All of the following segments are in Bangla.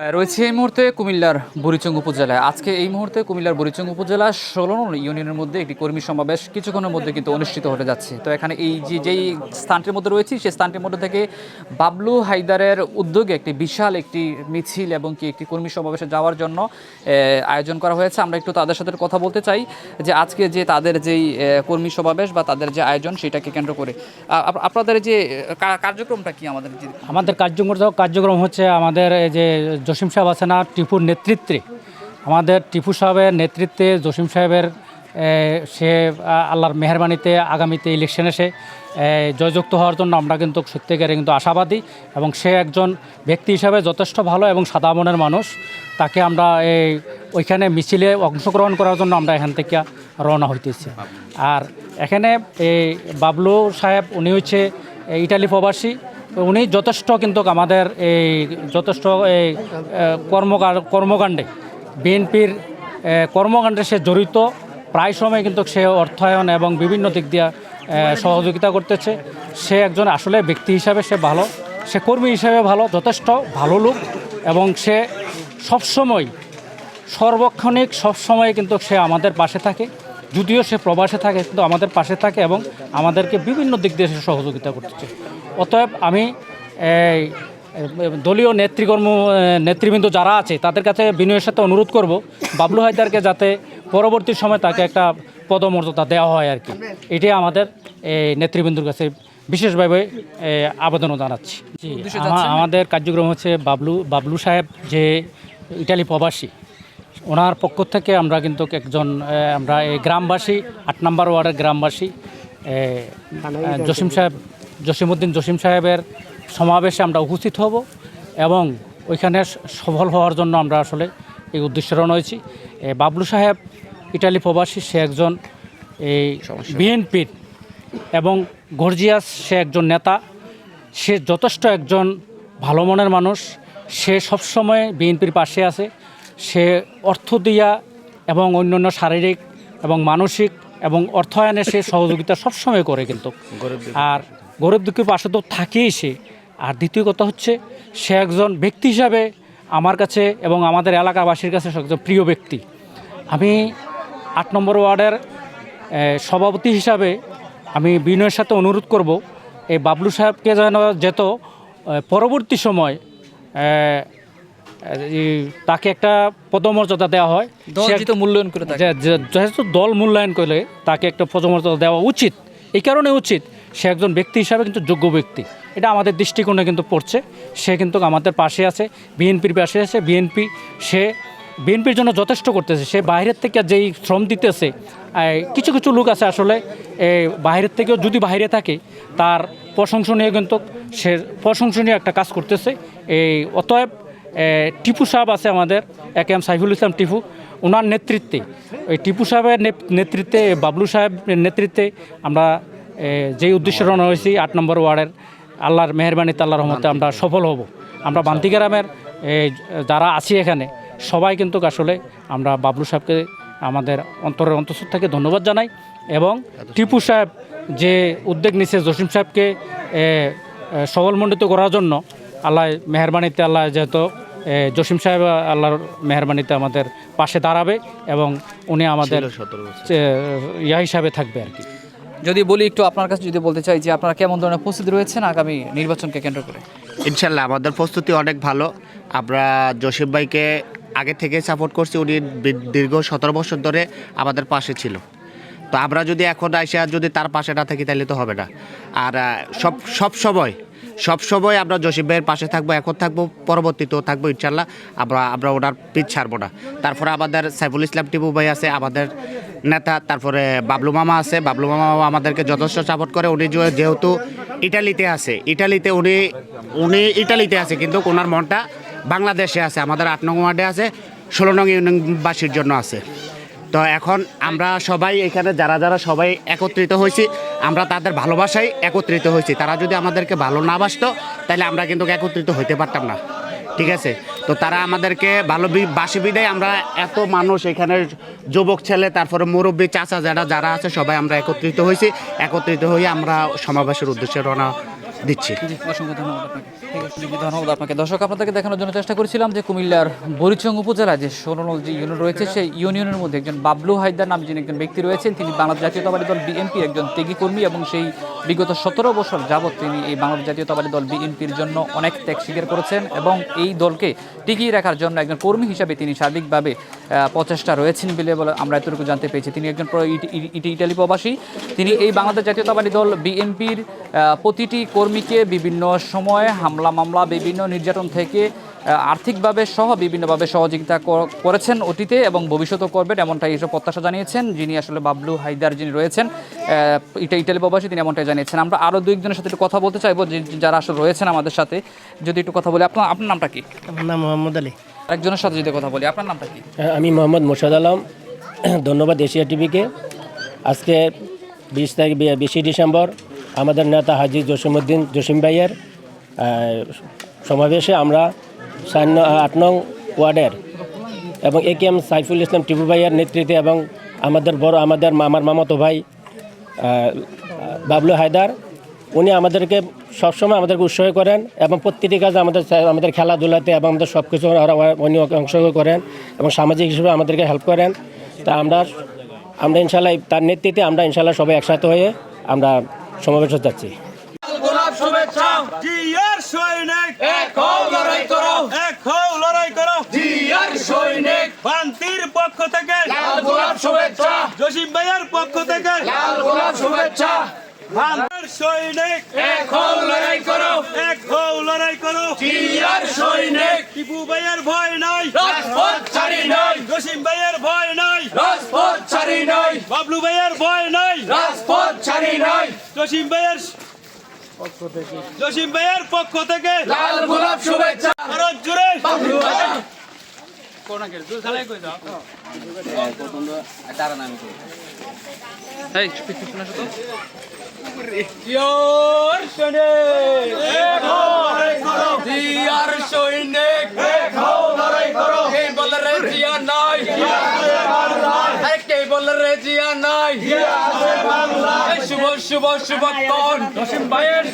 রয়েছে এই মুহূর্তে কুমিল্লার বুড়িচং উপজেলায়। আজকে এই মুহূর্তে কুমিল্লার বুড়িচং উপজেলা ষোলো ইউনিয়নের মধ্যে একটি কর্মী সমাবেশ কিছুক্ষণের মধ্যে কিন্তু অনুষ্ঠিত হতে যাচ্ছে। তো এখানে এই যে, যেই স্থানটির মধ্যে রয়েছে, সেই স্থানটির মধ্যে থেকে বাবলু হায়দারের উদ্যোগে একটি বিশাল একটি মিছিল এবং কি একটি কর্মী সমাবেশে যাওয়ার জন্য আয়োজন করা হয়েছে। আমরা একটু তাদের সাথে কথা বলতে চাই যে, আজকে যে তাদের যেই কর্মী সমাবেশ বা তাদের যে আয়োজন, সেটাকে কেন্দ্র করে। আপনাদের যে কার্যক্রমটা কি আমাদের? আমাদের কার্যক্রম কার্যক্রম হচ্ছে আমাদের যে জসিম সাহেব আছে না, টিপুর নেতৃত্বে। আমাদের টিপু সাহেবের নেতৃত্বে জসিম সাহেবের সে আল্লাহর মেহরবানিতে আগামীতে ইলেকশনে সে জয়যুক্ত হওয়ার জন্য আমরা কিন্তু সত্যিকারে কিন্তু আশাবাদী এবং সে একজন ব্যক্তি হিসাবে যথেষ্ট ভালো এবং সাদা মানুষ। তাকে আমরা এই ওইখানে মিছিলে অংশগ্রহণ করার জন্য আমরা এখান থেকে রওনা হইতেছি। আর এখানে এই বাবলু সাহেব, উনি হচ্ছে ইটালি প্রবাসী। উনি যথেষ্ট কিন্তু আমাদের এই যথেষ্ট এই কর্মকার, কর্মকাণ্ডে, বিএনপির কর্মকাণ্ডে সে জড়িত। প্রায় সময় কিন্তু সে অর্থায়ন এবং বিভিন্ন দিক দিয়ে সহযোগিতা করতেছে। সে একজন আসলে ব্যক্তি হিসাবে সে ভালো, সে কর্মী হিসাবে ভালো, যথেষ্ট ভালো লোক এবং সে সবসময় সর্বক্ষণিক সবসময় কিন্তু সে আমাদের পাশে থাকে। যদিও সে প্রবাসে থাকে, কিন্তু আমাদের পাশে থাকে এবং আমাদেরকে বিভিন্ন দিক দিয়ে সে সহযোগিতা করতেছে। অতএব আমি এই দলীয় নেতৃকর্ম নেতৃবৃন্দ যারা আছে তাদের কাছে বিনয়ের সাথে অনুরোধ করব বাবলু হায়দারকে যাতে পরবর্তী সময় তাকে একটা পদমর্যাদা দেওয়া হয় আর কি এটাই আমাদের এই নেতৃবৃন্দুর কাছে বিশেষভাবে আবেদনও জানাচ্ছি? আমাদের কার্যক্রম হচ্ছে বাবলু বাবলু সাহেব যে ইটালি প্রবাসী ওনার পক্ষ থেকে আমরা কিন্তু একজন আমরা এই গ্রামবাসী আট নম্বর ওয়ার্ডের গ্রামবাসী এ, জসিম সাহেব জসিমউদ্দিন জসিম সাহেবের সমাবেশে আমরা উপস্থিত হব এবং ওইখানে সফল হওয়ার জন্য আমরা আসলে এই উদ্দেশ্য রওনা হয়েছি। বাবলু সাহেব ইটালি প্রবাসী সে একজন এই বিএনপির এবং গর্জিয়াস সে একজন নেতা। সে যথেষ্ট একজন ভালো মনের মানুষ। সে সবসময় বিএনপির পাশে আছে। সে অর্থ দিয়া এবং অন্যান্য শারীরিক এবং মানসিক এবং অর্থায়নে সে সহযোগিতা সবসময় করে কিন্তু। আর গরিব দুঃখীর পাশে তো থাকেই সে। আর দ্বিতীয় কথা হচ্ছে সে একজন ব্যক্তি হিসাবে আমার কাছে এবং আমাদের এলাকাবাসীর কাছে একজন প্রিয় ব্যক্তি। আমি আট নম্বর ওয়ার্ডের সভাপতি হিসাবে আমি বিনয়ের সাথে অনুরোধ করব এই বাবলু সাহেবকে যেন যেত পরবর্তী সময় তাকে একটা পদমর্যাদা দেওয়া হয়। মূল্যায়ন করে থাকে। যে- যে- যেহেতু দল মূল্যায়ন করলে তাকে একটা পদমর্যাদা দেওয়া উচিত। এই কারণে উচিত সে একজন ব্যক্তি হিসাবে কিন্তু যোগ্য ব্যক্তি। এটা আমাদের দৃষ্টিকোণে কিন্তু পড়ছে। সে কিন্তু আমাদের পাশে আছে, বিএনপির পাশে আছে। বিএনপি, সে বিএনপির জন্য যথেষ্ট করতেছে। সে বাইরের থেকে যেই শ্রম দিতেছে কিছু কিছু লোক আছে আসলে বাইরের থেকেও যদি বাইরে থাকে, তার প্রশংসনীয় কিন্তু সে প্রশংসনীয় একটা কাজ করতেছে। এই অতএব টিপু সাহেব আছে আমাদের, এক এম সাইফুল ইসলাম টিপু। ওনার নেতৃত্বে, ওই টিপু সাহেবের নেতৃত্বে, বাবলু সাহেবের নেতৃত্বে আমরা যেই উদ্দেশ্যে রওনা হয়েছি আট নম্বর ওয়ার্ডের আল্লাহর মেহরবানিতে আল্লাহর রহমতে আমরা সফল হব। আমরা বান্তি গ্রামের যারা আছি এখানে সবাই কিন্তু আসলে আমরা বাবলু সাহেবকে আমাদের অন্তরের অন্তঃস্থ থেকে ধন্যবাদ জানাই এবং টিপু সাহেব যে উদ্যোগ নিছে জসিম সাহেবকে সবলমণ্ডিত করার জন্য আল্লাহ মেহরবানিতে আল্লাহ যেহেতু জসিম সাহেব আল্লাহর মেহরবানিতে আমাদের পাশে দাঁড়াবে এবং উনি আমাদের ইয়া হিসাবে থাকবে আর কি। যদি বলি একটু আপনার কাছে যদি বলতে চাই যে আপনারা কেমন ধরনের প্রস্তুতি রয়েছেন আগামী নির্বাচনকে কেন্দ্র করে? ইনশাল্লাহ, আমাদের প্রস্তুতি অনেক ভালো। আমরা জসিম ভাইকে আগে থেকে সাপোর্ট করছি, উনি দীর্ঘ সতেরো বছর ধরে আমাদের পাশে ছিল। তো আমরা যদি এখন আইসা যদি তার পাশে না থাকি তাহলে তো হবে না। আর সব সব সময় সব সময় আমরা জসিম ভাইয়ের পাশে থাকব, এখন থাকব, পরবর্তীতেও থাকব ইনশাল্লাহ। আমরা আমরা ওনার পিছ ছাড়বো না। তারপরে আমাদের সাইফুল ইসলাম টিপু ভাই আছে, আমাদের নেতা, তারপরে বাবলু মামা আছে। বাবলু মামা আমাদেরকে যথেষ্ট সাপোর্ট করে। উনি যেহেতু ইটালিতে আছে। ইটালিতে উনি উনি ইটালিতে আছে, কিন্তু ওনার মনটা বাংলাদেশে আছে। আমাদের আট নং ওয়ার্ডে আছে, ষোলো নং ইউনিয়নবাসীর জন্য আছে। তো এখন আমরা সবাই এখানে, যারা যারা সবাই একত্রিত হয়েছি, আমরা তাদের ভালোবাসায় একত্রিত হয়েছি। তারা যদি আমাদেরকে ভালো না বাসতো, তাহলে আমরা কিন্তু একত্রিত হইতে পারতাম না। ঠিক আছে? তো তারা আমাদেরকে ভালো বাসি বিদায়, আমরা এত মানুষ এখানে যুবক ছেলে, তারপরে মুরব্বী, চাচা যারা যারা আছে, সবাই আমরা একত্রিত হয়েছি। একত্রিত হয়ে আমরা সমাবেশের উদ্দেশ্যে রওনা দিচ্ছি। অসংখ্য ধন্যবাদ আপনাকে। ধন্যবাদ আপনাকে। দর্শক, আপনাদেরকে দেখানোর জন্য চেষ্টা করেছিলাম যে কুমিল্লার বরিচং উপজেলায় যে সোনল যে ইউনিয়ন রয়েছে, সেই ইউনিয়নের মধ্যে একজন বাবলু হায়দার নামে যিনি একজন ব্যক্তি রয়েছেন, তিনি বাংলাদেশ জাতীয়তাবাদী দল বিএনপির একজন ত্যাগী কর্মী এবং সেই বিগত সতেরো বছর যাবৎ তিনি এই বাংলাদেশ জাতীয়তাবাদী দল বিএনপির জন্য অনেক ত্যাগ স্বীকার করেছেন এবং এই দলকে টিকিয়ে রাখার জন্য একজন কর্মী হিসাবে তিনি সার্বিকভাবে প্রচেষ্টা রয়েছেন বলে আমরা এতটুকু জানতে পেরেছি। তিনি একজন ইটালি প্রবাসী। তিনি এই বাংলাদেশ জাতীয়তাবাদী দল বিএনপির প্রতিটি কর্মীকে বিভিন্ন সময়ে হামলা মামলা বিভিন্ন নির্যাতন থেকে আর্থিকভাবে সহ বিভিন্নভাবে সহযোগিতা করেছেন অতীতে এবং ভবিষ্যতেও করবেন এমনটাই এসব প্রত্যাশা জানিয়েছেন যিনি আসলে বাবলু হায়দার যিনি রয়েছেন এটা ইটালি প্রবাসী তিনি এমনটাই জানিয়েছেন। আমরা আরও দু একজনের সাথে একটু কথা বলতে চাইব যারা আসলে রয়েছেন আমাদের সাথে যদি একটু কথা বলি আপনার আপনার নামটা কি? আমার নাম মোহাম্মদ আলী। একজনের সাথে যদি কথা বলি আপনার নামটা কি? আমি মোহাম্মদ মোর্শাদ আলম। ধন্যবাদ এশিয়া টিভিকে। আজকে বিশ তারিখ বিশে ডিসেম্বর। আমাদের নেতা হাজি জসিমুদ্দিন জসিম ভাইয়ের সমাবেশে আমরা আট নং ওয়ার্ডের এবং A K M Saiful Islam Tipu ভাইয়ের নেতৃত্বে এবং আমাদের বড়, আমাদের মামার মামাতো ভাই বাবলু হায়দার, উনি আমাদেরকে সবসময় আমাদেরকে উৎসাহ করেন এবং প্রতিটি কাজে আমাদের আমাদের খেলাধুলাতে এবং আমাদের সব কিছু উনি অংশগ্রহণ করেন এবং সামাজিক হিসেবে আমাদেরকে হেল্প করেন। তা আমরা আমরা ইনশাল্লাহ তার নেতৃত্বে আমরা ইনশাল্লাহ সবাই একসাথে হয়ে আমরা সমাবেশে যাচ্ছি গোলাপ শুভেচ্ছা। জিয়ার সৈনিক। এক হও লড়াই করো। এক হও লড়াই করো। জিয়ার সৈনিক। শান্তির পক্ষ থেকে। লাল গোলাপ শুভেচ্ছা। জসিম ভাইয়ের পক্ষ থেকে। লাল গোলাপ শুভেচ্ছা। সৈনিক। এক হও লড়াই করো। এক হও লড়াই করো। জিয়ার সৈনিক। টিপু ভাইয়ের ভয় নাই। রাজপথ ছাড়ি নাই। জসিম ভাইয়ের ভয় নাই। রাজপথ ছাড়ি নাই। বাবলু ভাইয়ের ভয় নাই। রাজপথ ছাড়ি নাই। জসিম ভাইয়ের জসিম ভাইয়ের পক্ষ থেকে লাল গোলাপ শুভেচ্ছা। ভারত জুড়ে বাবলু ভাই। এই পিছনে আসো তো। জিয়ার সৈনিক এক হও লড়াই করো জিয়ার সৈনিক। লড়াই করো কে বলে রে জিয়া নাই? আরে কে বলে রে জিয়া নাই? এই শুভ শুভ শুভক্ষণ জসিম ভাইয়ের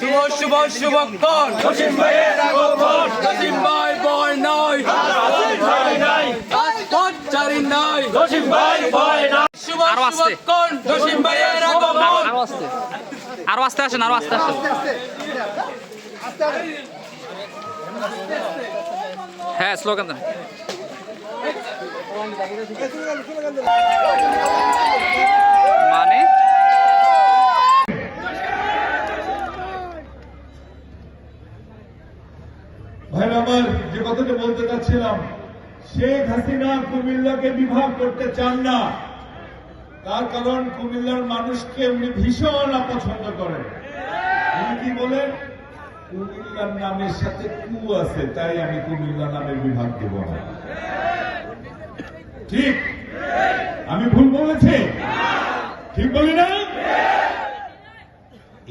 শুভ শুভ শুভক্ষণ জসিম ভাইয়ের আগমন। জসিম ভাই বয় নাই। রাজপথ নাই। জসিম ভাই ভয় নাই। শুভ আরও আস্তে। আরও আস্তে আরও আস্তে আসেন আরও আস্তে আসেন। হ্যাঁ স্লোগান দেন। মানে? ভাই আমার যে কথাটা বলতে চাচ্ছিলাম শেখ হাসিনা কুমিল্লাকে বিভাগ করতে চান না। তার কারণ কুমিল্লার মানুষকে উনি ভীষণ অপছন্দ করেন। উনি কি বলেন? কুমিল্লার নামের সাথে কু আছে, তাই আমি কুমিল্লা নামের বিভাগ দেব না। ঠিক? আমি ভুল বলেছি? ঠিক বলি না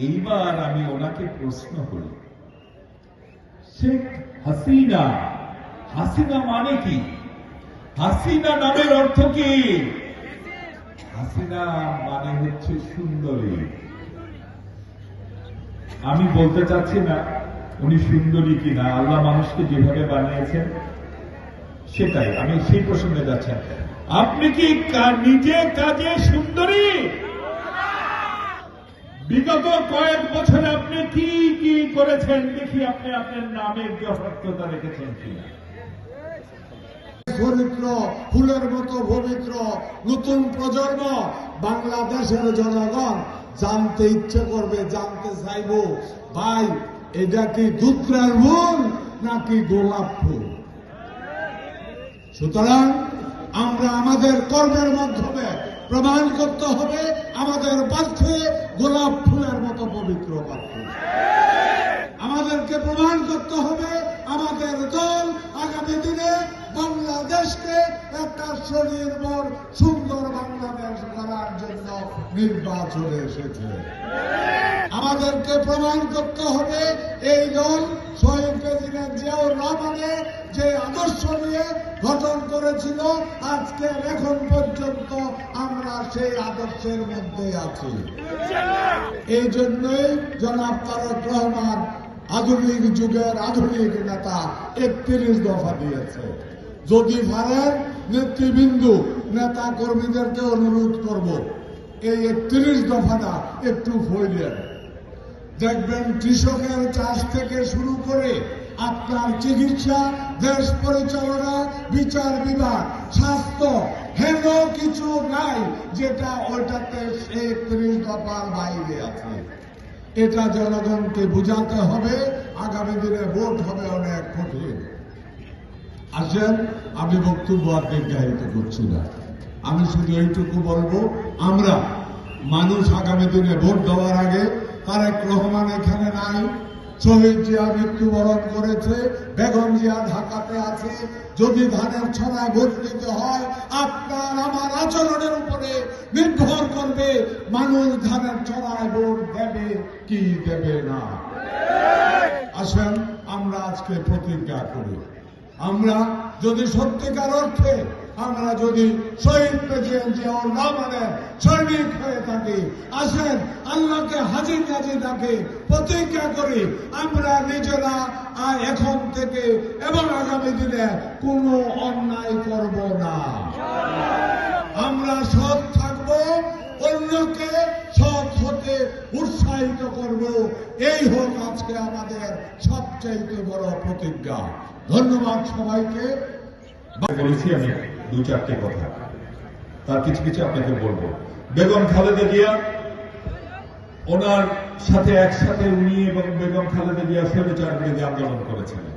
এইবার আমি ওনাকে প্রশ্ন করি, শেখ হাসিনা হাসিনা মানে কি? হাসিনা নামের অর্থ কি? হাসিনা মানে হচ্ছে সুন্দরী। আমি বলতে চাচ্ছি না উনি সুন্দরী কিনা, আল্লাহ মানুষকে যেভাবে বানিয়েছেন, সেটাই। আমি সেই প্রসঙ্গে যাচ্ছেন আপনি কি নিজে কাজে সুন্দরী? বিগত কয়েক বছরে আপনি কি কি করেছেন? দেখি আপনি আপনার নামের যথার্থতা রেখেছেন কিনা। পবিত্র ফুলের মতো পবিত্র নতুন প্রজন্ম, বাংলাদেশের জনগণ জানতে ইচ্ছে করবে, জানতে চাইব। ভাই, এটা কি দুধের ফুল নাকি গোলাপ ফুল? সুতরাং আমরা আমাদের কর্মের মাধ্যমে প্রমাণ করতে হবে, আমাদের পার্থে গোলাপ ফুলের মতো পবিত্র পার্থ আমাদেরকে প্রমাণ করতে হবে, আমাদের দল আগামী দিনে বাংলাদেশকে একটা স্বনির্ভর, সুন্দর বাংলাদেশ করার জন্য নির্বাচনে এসেছে। আমাদেরকে প্রমাণ করতে হবে, এই দল শহীদ প্রেসিডেন্ট জিয়াউর রহমানের যে আদর্শ নিয়ে গঠন করেছিল, আজকে এখন পর্যন্ত আমরা সেই আদর্শের মধ্যে আছি। এই জন্যই জনাব তারেক রহমান আধুনিক যুগের আধুনিক নেতা একত্রিশ দফা দিয়েছে। যদি পারেন নেতৃবৃন্দ নেতা কর্মীদেরকে অনুরোধ করব, এই একত্রিশ দফাটা একটু ফইলেন দেখবেন কৃষকের চাষ থেকে শুরু করে আপনার চিকিৎসা, দেশ পরিচালনা, বিচার বিভাগ, স্বাস্থ্য, হেন কিছু নাই যেটা ওইটাতে একত্রিশ দফার বাইরে আছে। এটা জনগণকে বুঝাতে হবে, আগামী দিনে ভোট হবে অনেক কঠিন। আসেন, আমি বক্তব্য আর দীর্ঘায়িত করছি না। আমি শুধু এইটুকু বলব, আমরা মানুষ আগামী দিনে ভোট দেওয়ার আগে তারেক রহমান এখানে নাই, শহীদ জিয়া মৃত্যুবরণ করেছে, বেগম জিয়া ঢাকাতে আছে, যদি ধানের ছড়ায় ভোট দিতে হয়, আপনার আমার আচরণের উপরে নির্ভর করবে, মানুষ ধানের ছড়ায় ভোট দেবে কি দেবে না। আসেন, আমরা আজকে প্রতিজ্ঞা করি। আমরা যদি সত্যিকার অর্থে আমরা যদি শহীদ প্রেসিডেন্ট জিয়াউর রহমানের সৈনিক হয়ে থাকি, আসেন আল্লাহকে হাজির কাজে ডাকে প্রতিজ্ঞা করি, আমরা নিজেরা এখন থেকে এবং আগামী দিনে কোনো অন্যায় করব না। আমরা সৎ থাকব অন্যকে সৎ হতে উৎসাহিত করব। এই হোক আজকে আমাদের সবচাইতে বড় প্রতিজ্ঞা। ধন্যবাদ সবাইকে। বলেছি আমি দু চারটে কথা। তার কিছু কিছু আপনাকে বলব। বেগম খালেদা জিয়া, ওনার সাথে একসাথে উনি এবং বেগম খালেদা জিয়া স্বৈরাচার বিরোধী আন্দোলন করেছিলেন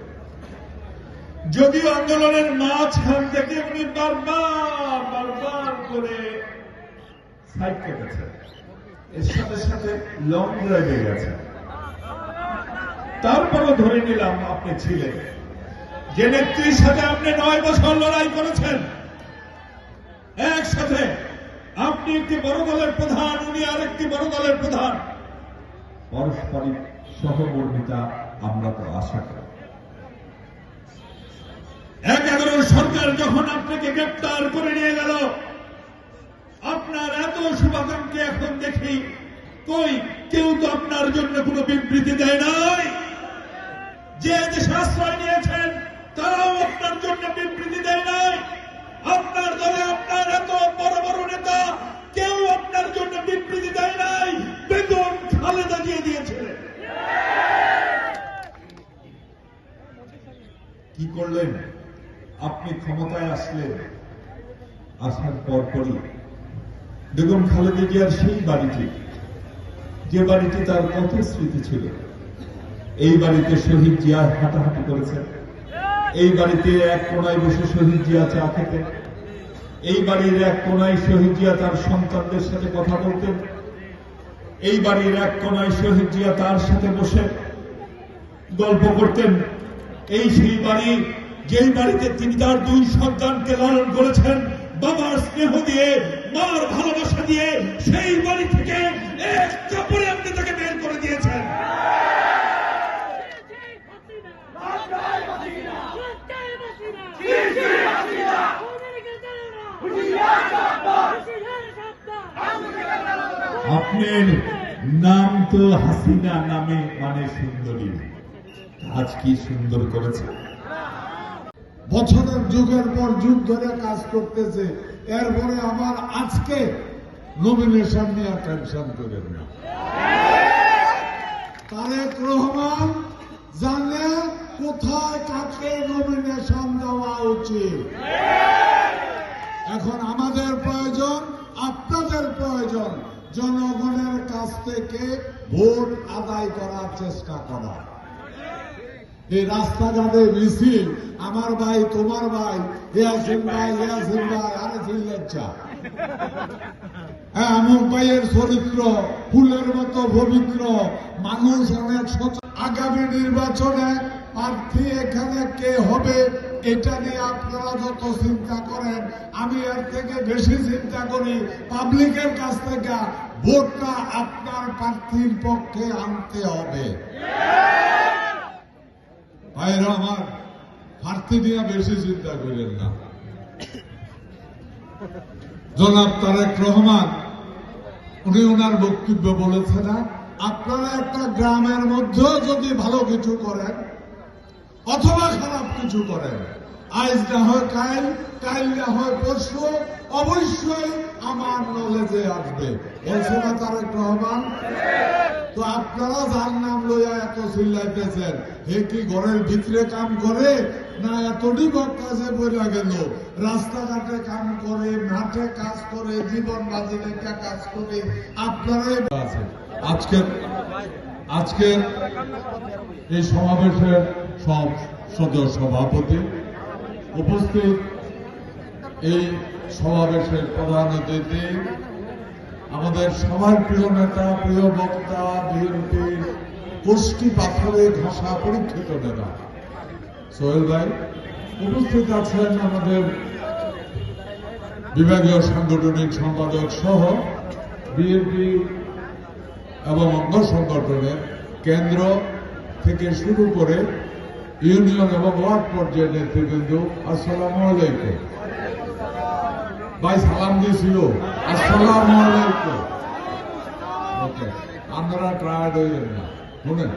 যদিও আন্দোলনের মাঝখান থেকে উনি বারবার বারবার করে সাইড কেটেছেন এর সাথে সাথে লং ড্রাইভে গেছেন তারপরও ধরে নিলাম আপনি ছিলেন। যে নেত্রীর সাথে আপনি নয় বছর লড়াই করেছেন, একসাথে আপনি একটি বড় দলের প্রধান, উনি আরেকটি বড় দলের প্রধান। পারস্পরিক সহমর্মিতা আমরা তো আশা করি। এক এগারো সরকার যখন আপনাকে গ্রেপ্তার করে নিয়ে গেল, আপনার শুভাকাঙ্ক্ষী এখন দেখি, কই, কেউ তো আপনার জন্য কোনো বিবৃতি দেয় নাই? যে দেশে আশ্রয় নিয়েছেন, তারাও আপনার জন্য বিবৃতি দেয় নাই। আপনার দলে আপনার এত বড় বড় নেতা, কেউ আপনার জন্য বিবৃতি দেয় নাই। বেতন খালেদা দিয়ে দিয়েছিলেন। কি করলেন? আপনি ক্ষমতায় আসলেন। আসার পরপরই বেগম খালেদা জিয়ার সেই বাড়িটি, যে বাড়িটি তার কত স্মৃতি ছিল, এই বাড়িতে শহীদ জিয়া হাঁটাহাঁটি করেছেন এই বাড়িতে এক কোনায় বসে শহীদ জিয়া চা খেতেন। এই বাড়ির এক কোনায় শহীদ জিয়া তার সন্তানদের সাথে কথা বলতেন। এই বাড়ির এক কোনায় শহীদ জিয়া তার সাথে বসে গল্প করতেন। এই সেই বাড়ি, যেই বাড়িতে তিনি তার দুই সন্তানকে লালন করেছেন, বাবার স্নেহ দিয়ে মার ভালোবাসা দিয়ে সেই বাড়ি থেকে এক আপনি তাকে বের করে দিয়েছেন। আপনার নাম তো হাসিনা নামে মানে সুন্দরী। আজ কি সুন্দর করেছে? বছরের যুগের পর যুগ ধরে কাজ করতেছে। এরপরে আবার আজকে নমিনেশন নিয়ে টেনশন করেন না। তারেক রহমান জানে কোথায় কাকে নমিনেশন দেওয়া উচিত। এখন আমাদের প্রয়োজন, আপনাদের প্রয়োজন, জনগণের কাছ থেকে ভোট আদায় করার চেষ্টা করা। এই রাস্তাঘাটে মিছিল। আমার ভাই তোমার ভাই ইয়াসিন ভাই ইয়াসিন ভাই আরে চিল্লাচ্ছা হ্যাঁ ভাইয়ের চরিত্র ফুলের মতো পবিত্র। মানুষ অনেক আগামী নির্বাচনে প্রার্থী এখানে কে হবে এটা নিয়ে আপনারা যত চিন্তা করেন আমি এর থেকে বেশি চিন্তা করি পাবলিকের কাছ থেকে ভোটটা আপনার প্রার্থীর পক্ষে আনতে হবে। ভাইরা আমার প্রার্থী নিয়ে বেশি চিন্তা করেন না। জনাব তারেক রহমান, উনি ওনার বক্তব্য বলেছে না আপনারা একটা গ্রামের মধ্যেও যদি ভালো কিছু করেন, অথবা খারাপ কিছু করেন আজ না হয় কাল কাল না হয় পরশু, অবশ্যই আমার নলেজে আসবে। না তারেক রহমান তো আপনারা যার নাম লইয়া এত চিল্লাইতেছেন, হে কি ঘরের ভিতরে কাম করে, না এতটি কাজে বইলা গেল? রাস্তাঘাটে কাম করে, মাঠে কাজ করে, জীবন বাজি রেখে কাজ করে? আপনারাই আছে আজকের আজকের এই সমাবেশের সব সদস্য সভাপতি উপস্থিত এই সমাবেশের প্রধান অতিথি, আমাদের সবার প্রিয় নেতা, প্রিয় বক্তা, বিএনপির গোষ্ঠী পাথরে ঘষা পরীক্ষিত নেতা। সোহেল ভাই, উপস্থিত আছেন আমাদের বিভাগীয় সাংগঠনিক সম্পাদক সহ বিএনপি এবং অঙ্গ সংগঠনের কেন্দ্র থেকে শুরু করে ইউনিয়ন এবং ওয়ার্ড পর্যায়ের নেতৃবৃন্দ আসসালামু আলাইকুম। ভাই, সালাম দিয়েছিল। আসসালামু আলাইকুম। ওকে, আপনারা টায়ার্ড হইলেন না। শুনেন।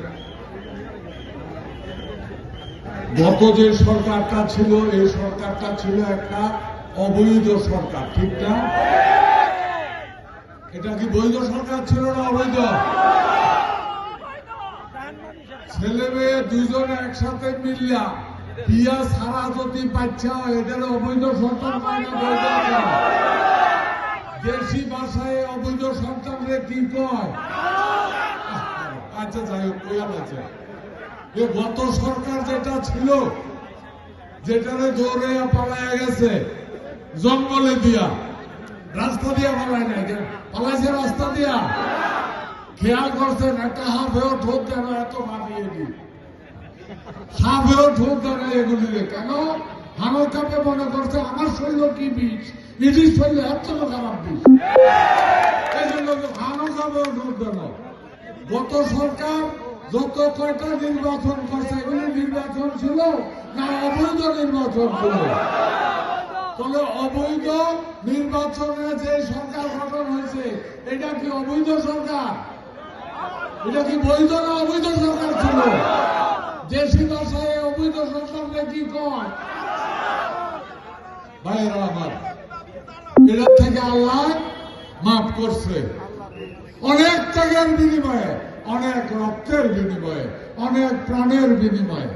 গত যে সরকারটা ছিল, এই সরকারটা ছিল একটা অবৈধ সরকার, ঠিক না? এটা কি বৈধ সরকার ছিল না অবৈধ? ছেলে মেয়ে দুইজন একসাথে মিলিয়া বিয়া সারা যদি বাচ্চা এটার অবৈধ সন্তান। দেশি ভাষায় অবৈধ সন্তানরে কি কয়? আচ্ছা যাই হোক গেছে এ, গত সরকার যেটা ছিল, যেটারে দৌড়ে পালায় গেছে, জঙ্গলে দিয়া। রাস্তা দিয়া পালায় নাই, পালাইছে রাস্তা দিয়া। খেয়াল করছেন, একটা হাফেও ঠোঁট দেন এত মারিয়ে দিই হাফেও ঠোঁট দেন এগুলিরে কেন? হানো কাপে মনে করছে, আমার শরীর কি বিষ? ইডির শরীর এত খারাপ বিষ। এই জন্য হানো কাপেও ঠোঁট দেন। গত সরকার যত কয়টা নির্বাচন করছে, এগুলি নির্বাচন ছিল না অবৈধ নির্বাচন ছিল? তবে অবৈধ নির্বাচনে যে সরকার গঠন হয়েছে, এটা কি অবৈধ সরকার? এটা কি বৈধ না অবৈধ সরকার ছিল? দেশি ভাষায় অবৈধ সরকারকে কি কয়? ভাইয়েরা আমার এটা থেকে আল্লাহ মাফ করছে। অনেক টাকার বিনিময়ে, অনেক রক্তের বিনিময়ে, অনেক প্রাণের বিনিময়ে।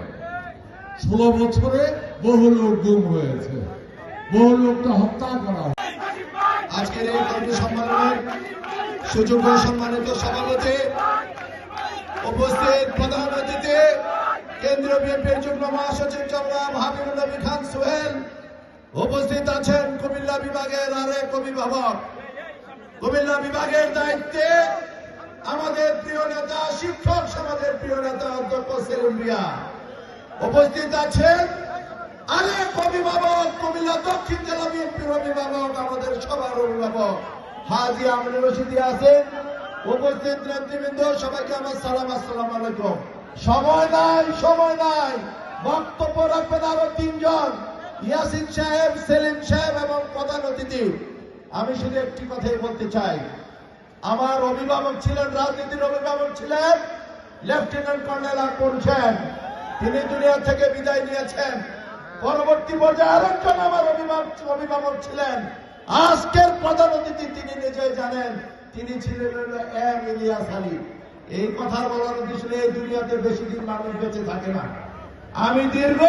ষোলো বছরে বহু লোক গুম হয়েছে। বহু লোকটা হত্যা করা। আজকের এই সুযোগ্য সম্মানিত সভাপতি উপস্থিত প্রধান অতিথি, কেন্দ্রীয় বিএনপির যুগ্ম মহাসচিব জনাব হাবিবুল নবী খান সোহেল, উপস্থিত আছেন কুমিল্লা বিভাগের আরেক অভিভাবক কুমিল্লা বিভাগের দায়িত্বে আমাদের প্রিয় নেতা, শিক্ষক সমাজের প্রিয় নেতা, অধ্যক্ষ সেলিম মিয়া উপস্থিত আছেন আরেক অভিভাবক কুমিল্লা দক্ষিণ জেলা বিএনপির অভিভাবক, আমাদের সবার অভিভাবক হাজি আমির রশিদি আছেন। উপস্থিত নেতৃবৃন্দ সবাইকে আমার সালাম, আসসালাম আলাইকুম। সময় নাই সময় নাই। বক্তব্য রাখবেন আরও তিনজন, ইয়াসিন সাহেব, সেলিম সাহেব এবং প্রধান অতিথি। আমি শুধু একটি কথাই বলতে চাই। আমার অভিভাবক ছিলেন, রাজনীতির অভিভাবক ছিলেন, লেফটেন্যান্ট কর্নেল আকবর হোসেন। তিনি দুনিয়া থেকে বিদায় নিয়েছেন। পরবর্তী পর্যায়ে আরেকজন আমার অভিভাবক অভিভাবক ছিলেন। আজকের প্রধান অতিথি তিনি নিজেই জানেন তিনি ছিলেন এম ইলিয়াস আলী এই কথার বলার উদ্দেশ্য এই দুনিয়াতে বেশি দিন মানুষ বেঁচে থাকে না। আমি দীর্ঘ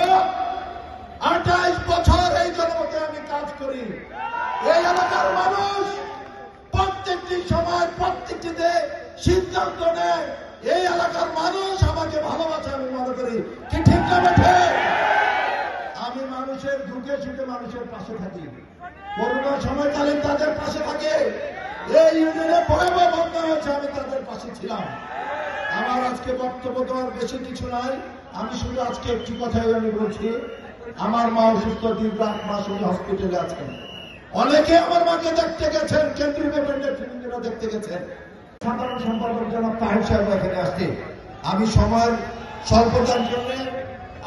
আঠাইশ বছর এই জনমতে আমি কাজ করি। এই এলাকার মানুষ প্রত্যেকটি সময়, প্রত্যেকটিতে সিদ্ধান্ত নেয়, এই এলাকার মানুষ আমাকে ভালোবাসে, আমি মনে করি। কি ঠিক না বেঠে আমি মানুষের দুঃখে সুখে মানুষের পাশে থাকি। করোনা সময়কালীন তাদের পাশে থাকে। এই ইউনিয়নে ভয়াবহ বন্ধ হয়েছে আমি তাদের পাশে ছিলাম। আমার আজকে বক্তব্য দেওয়ার বেশি কিছু নাই। আমি শুধু আজকে একটি কথাই আমি বলছি, আমার মা অসুস্থ দীর্ঘ আট মাস উনি হসপিটালে আছেন। অনেকে আমার মাকে দেখতে গেছেন, কেন্দ্রীয় ফিল্মরা দেখতে গেছেন। সাধারণ সম্পাদক জনাব তাহের সাহেব এখানে আসছে। আমি সময়ের স্বল্পতার জন্য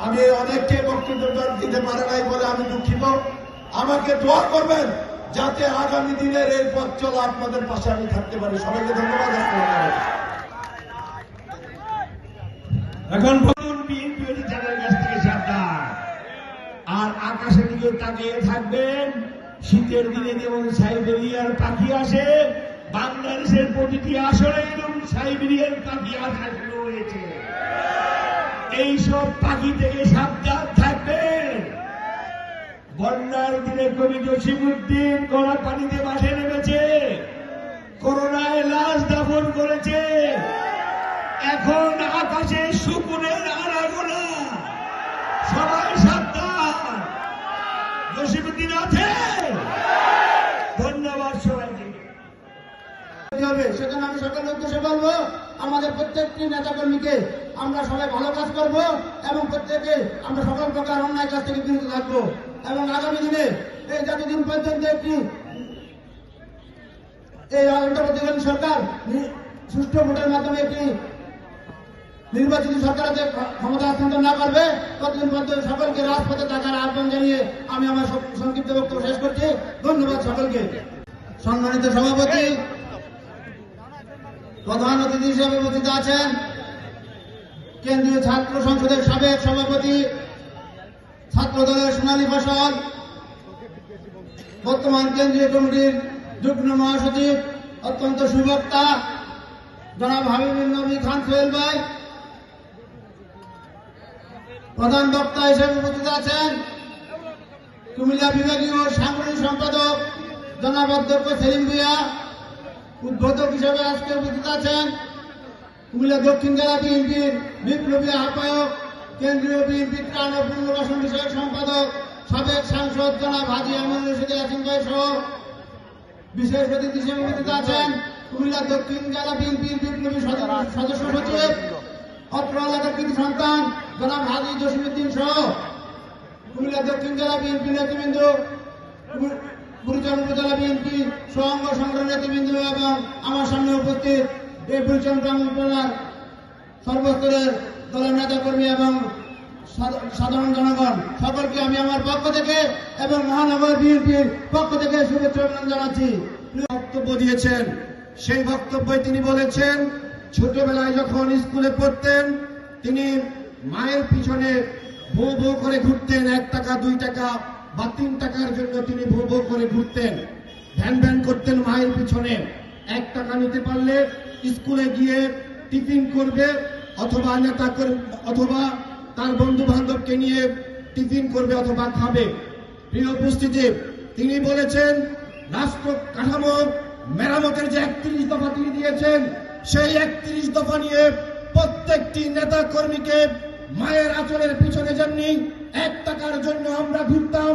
আমি অনেককে বক্তব্য দিতে পারে নাই বলে আমি দুঃখিত। আমাকে দোয়া করবেন যাতে আগামী দিনের এই পথ চলা আপনাদের পাশে আমি থাকতে পারি। সবাইকে ধন্যবাদ এখন আর আকাশের দিকে তাকিয়ে থাকবেন, শীতের দিনে যেমন সাইবেরিয়ার পাখি আসে, বাংলাদেশের প্রতিটি আসরে এরকম সাইবেরিয়ার পাখি আসা শুরু হয়েছে এইসব পাখি থেকে সাবধান থাকবেন। বন্যার দিনে কবি জসিমুদ্দিন গড়া পানিতে মাঠে নেমেছে। করোনায় লাশ দাফন করেছে। এখন আকাশে শুকুনের আনাগোনা সবাই সাবধান। জসিমুদ্দিন আছে? ধন্যবাদ সবাইকে। সেখানে আমি সকলের উদ্দেশ্যে বলব, আমাদের প্রত্যেকটি নেতাকর্মীকে আমরা সবাই ভালো কাজ করব এবং প্রত্যেকে আমরা সকল প্রকার অন্যায় কাজ থেকে বিরত থাকব। এবং আগামী দিনে এই যতদিন পর্যন্ত একটি এই অন্তর্বর্তীকালীন সরকার সুষ্ঠু ভোটের মাধ্যমে একটি নির্বাচিত সরকার যে ক্ষমতা হস্তান্তর না করবে? ততদিন পর্যন্ত সকলকে রাজপথে থাকার আহ্বান জানিয়ে আমি আমার সংক্ষিপ্ত বক্তব্য শেষ করছি। ধন্যবাদ সকলকে। সম্মানিত সভাপতি, প্রধান অতিথি হিসেবে উপস্থিত আছেন কেন্দ্রীয় ছাত্র সংসদের সাবেক সভাপতি ছাত্র দলের সোনালী ফসল বর্তমান কেন্দ্রীয় কমিটির যুগ্ম মহাসচিব অত্যন্ত সুবক্তা, জনাব হাবিবুল নবী খান সোহেল ভাই, প্রধান বক্তা হিসেবে উপস্থিত আছেন কুমিল্লা বিভাগীয় সাংগঠনিক সম্পাদক জনাব অধ্যক্ষ সেলিম ভুইয়া, উদ্বোধক হিসেবে আজকে উপস্থিত আছেন কুমিল্লা দক্ষিণ জেলা বিএনপির বিপ্লবী আহ্বায়ক, কেন্দ্রীয় বিএনপি ত্রাণ ও পুনর্বাসন বিষয়ক সম্পাদক সাবেক সাংসদ জনাব হাজি আহমদ রশিদ ইয়াসিন ভাই সহ বিশেষ অতিথি হিসেবে উপস্থিত আছেন কুমিল্লা দক্ষিণ জেলা বিএনপির বিপ্লবী সদ- সদস্য সচিব, অত্র এলাকার কৃতি সন্তান জনাব হাজি জসিমুদ্দিন সহ কুমিল্লা দক্ষিণ জেলা বিএনপি নেতৃবৃন্দ বুড়িচং উপজেলা বিএনপি সঙ্গ সংগ্রাম নেতৃবৃন্দ এবং আমার সামনে উপস্থিত এই গ্রাম উপজেলার সর্বস্তরের দলের নেতাকর্মী এবং সাধারণ জনগণ, সকলকে আমি আমার পক্ষ থেকে এবং মহানগর বিএনপির পক্ষ থেকে শুভেচ্ছা জানাচ্ছি। বক্তব্য দিয়েছেন, সেই বক্তব্যে তিনি বলেছেন, ছোটবেলায় যখন স্কুলে পড়তেন, তিনি মায়ের পিছনে ভো ভো করে ঘুরতেন, এক টাকা, দুই টাকা বা তিন টাকার জন্য তিনি ভো ভো করে ঘুরতেন। ভ্যান ভ্যান করতেন মায়ের পিছনে। এক টাকা নিতে পারলে স্কুলে গিয়ে টিফিন করবে অথবা নেতা অথবা তার বন্ধু বান্ধবকে নিয়ে টিফিন করবে অথবা খাবে। প্রিয় উপস্থিতি, তিনি বলেছেন, রাষ্ট্র কাঠামো মেরামতের যে একত্রিশ দফা তিনি দিয়েছেন, সেই একত্রিশ দফা নিয়ে প্রত্যেকটি নেতা কর্মীকে মায়ের আচরের পিছনে যেমনি এক টাকার জন্য আমরা ঘুরতাম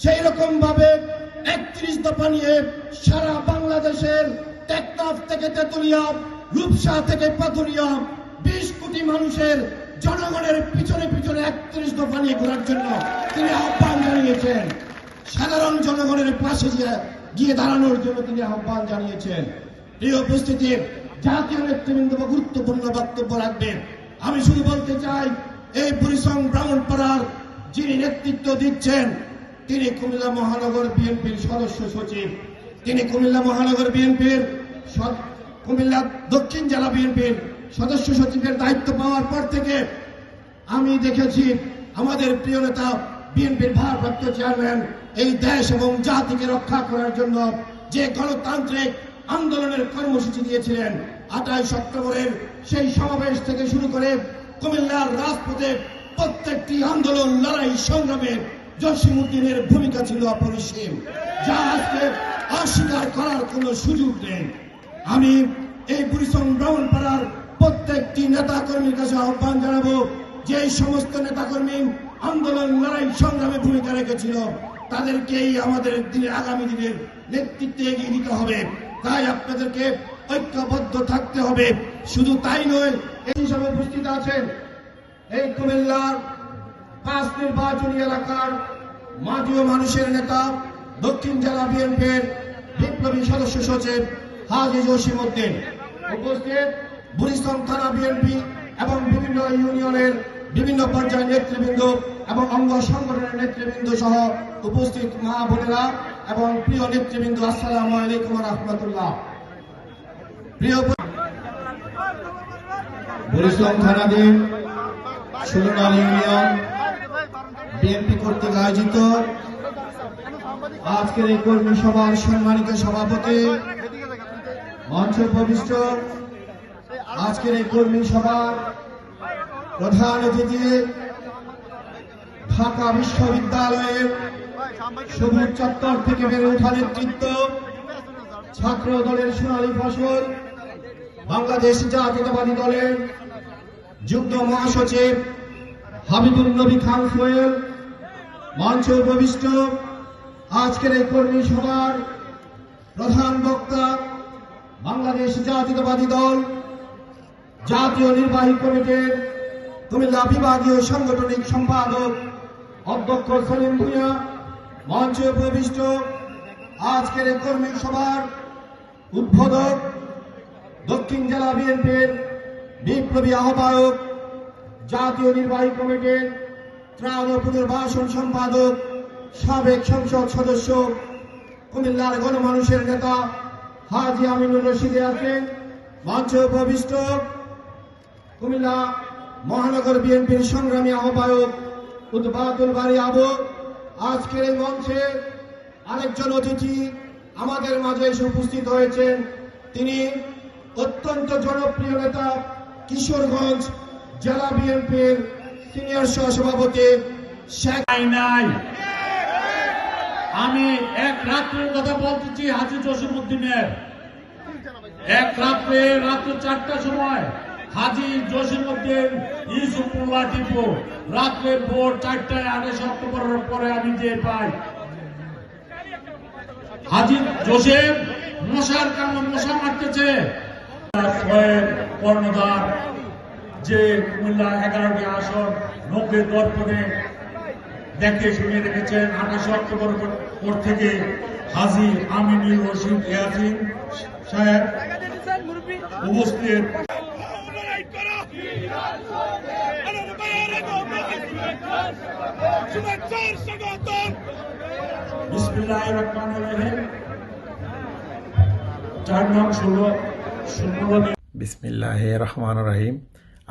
সেই রকম ভাবে একত্রিশ দফা নিয়ে সারা বাংলাদেশের টেকনাফ থেকে তেতুলিয়া, রূপসা থেকে পাতুরিয়া বিশ কোটি মানুষের জনগণের পিছনে পিছনে একত্রিশ দফা নিয়ে ঘোরার জন্য তিনি আহ্বান জানিয়েছেন। সাধারণ জনগণের পাশে গিয়ে- দাঁড়ানোর জন্য তিনি আহ্বান জানিয়েছেন। প্রিয় উপস্থিতি, জাতীয় নেতৃবৃন্দ গুরুত্বপূর্ণ বক্তব্য রাখবেন আমি শুধু বলতে চাই, এই পরিশ্রম ব্রাহ্মণপাড়ার যিনি নেতৃত্ব দিচ্ছেন, তিনি কুমিল্লা মহানগর বিএনপির সদস্য সচিব। তিনি কুমিল্লা মহানগর বিএনপির কুমিল্লা দক্ষিণ জেলা বিএনপির সদস্য সচিবের দায়িত্ব পাওয়ার পর থেকে আমি দেখেছি আমাদের প্রিয় নেতা বিএনপির ভারপ্রাপ্ত চেয়ারম্যান এই দেশ এবং জাতিকে রক্ষা করার জন্য যে গণতান্ত্রিক আন্দোলনের কর্মসূচি দিয়েছিলেন আঠাইশ অক্টোবরের সেই সমাবেশ থেকে শুরু করে কুমিল্লার রাজপথে প্রত্যেকটি আন্দোলন, লড়াই, সংগ্রামে জসিমুদ্দিনের ভূমিকা ছিল অপরিসীম। যা আজকে অস্বীকার করার কোনো সুযোগ নেই। আমি এই পরিশ্রম ব্রাহ্মণপাড়ার প্রত্যেকটি নেতা কর্মীর কাছে আহ্বান জানাব, যে সমস্ত নেতা কর্মী আন্দোলন, লড়াই, সংগ্রামে ভূমিকা রেখেছিল, তাদেরকেই আমাদের দিনের আগামী দিনের নেতৃত্বে এগিয়ে দিতে হবে। তাই আপনাদেরকে ঐক্যবদ্ধ থাকতে হবে। শুধু তাই নয়, এই হিসাবে উপস্থিত আছেন এই কুমিল্লার পাঁচ নির্বাচনী এলাকার মাটিও মানুষের নেতা, দক্ষিণ জেলা বিএনপির বিপ্লবী সদস্য সচিব হাজি জসিম উদ্দিন উপস্থিত বুড়িস্তম থানা বিএনপি এবং বিভিন্ন ইউনিয়নের বিভিন্ন পর্যায়ের নেতৃবৃন্দ এবং অঙ্গ সংগঠনের নেতৃবৃন্দ সহ উপস্থিত মা বোনেরা এবং প্রিয় নেতৃবৃন্দ, আসসালামু আলাইকুম রহমতুল্লাহ। প্রিয় বরিশাল থানাধীন ষোলনাল ইউনিয়ন বিএনপি কর্তৃক আয়োজিত আজকের এই কর্মী সভার সম্মানিত সভাপতি মঞ্চ উপবিষ্ট আজকের এই কর্মী সভার প্রধান অতিথি ঢাকা বিশ্ববিদ্যালয়ের সবুজ চত্বর থেকে বেড়ে ওঠা নেতৃত্ব, ছাত্র দলের সোনালী ফসল, বাংলাদেশ জাতীয়তাবাদী দলের যুগ্ম মহাসচিব হাবিবুল নবী খান সোহেল, মঞ্চ উপবিষ্ট আজকের এই কর্মী সভার প্রধান বক্তা বাংলাদেশ জাতীয়তাবাদী দল জাতীয় নির্বাহী কমিটির কুমিল্লা বিভাগীয় সাংগঠনিক সম্পাদক অধ্যক্ষ সলিম ভূঁইয়া, মঞ্চে উপবিষ্ট আজকের কর্মী সভার উদ্বোধক দক্ষিণ জেলা বিএনপির বিপ্লবী আহ্বায়ক, জাতীয় নির্বাহী কমিটির ত্রাণ ও পুনর্বাসন সম্পাদক, সাবেক সংসদ সদস্য, কুমিল্লার গণমানুষের নেতা হাজি আমিনুর রশিদে আছেন। মঞ্চে উপবিষ্ট কুমিল্লা মহানগর বিএনপির সংগ্রামী আহ্বায়ক উদ্বাদুল বাড়ি আবু, আজকের এই মঞ্চে আরেকজন অতিথি আমাদের মাঝে এসে উপস্থিত হয়েছেন। তিনি অত্যন্ত জনপ্রিয় নেতা কিশোরগঞ্জ জেলা বিএনপির সিনিয়র সহসভাপতি শেখ নাই আমি এক রাত্রের কথা বলতেছি হাজি জসিমুদ্দিনের এক রাত্রে রাত্রে চারটার সময় হাজি জসিমুদ্দিন ইউসুফুল্লাহ টিপু। রাত্রে ভোর চারটায় আঠাশ অক্টোবরের পরে আমি যে পাই। হাজি জোসেফ মশার কামড় মশা মারতেছে। কর্ণধার যে কুমিল্লা এগারোটি আসন নব্বই দর্পণে দেখে শুনে রেখেছেন আঠাশে অক্টোবর পর থেকে হাজি আমিনুল রশিদ ইয়াসিন সাহেব উপস্থিত। বিসমিল্লাহ রহমান রহিম।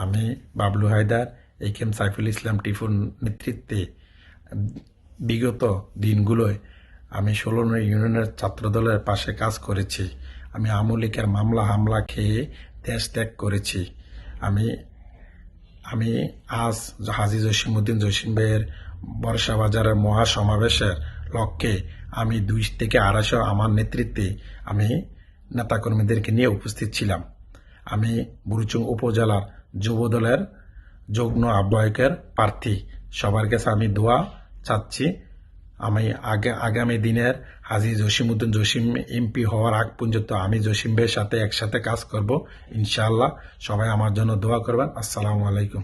আমি বাবলু হায়দার, এ কেম সাইফুল ইসলাম টিফুর নেতৃত্বে বিগত দিনগুলোয় আমি ষোলো নং ইউনিয়নের ছাত্রদলের পাশে কাজ করেছি। আমি আমলিকের মামলা হামলা খেয়ে দেশ ত্যাগ করেছি। আমি আমি আজ হাজি জসিমুদ্দিন জসিম ভাইয়ের বর্ষা বাজারের মহাসমাবেশের লক্ষ্যে আমি দুই থেকে আড়াইশো আমার নেতৃত্বে আমি নেতাকর্মীদেরকে নিয়ে উপস্থিত ছিলাম। আমি বুরুচুং উপজেলার যুব দলের যুগ্ম আহ্বায়কের প্রার্থী। সবার কাছে আমি দোয়া চাচ্ছি। আমি আগে, আগামী দিনের হাজি জসিমউদ্দিন জসিম এমপি হওয়ার আগ পর্যন্ত আমি জসিম ভাইয়ের সাথে একসাথে কাজ করব, ইনশাআল্লাহ। সবাই আমার জন্য দোয়া করবেন। আসসালামু আলাইকুম।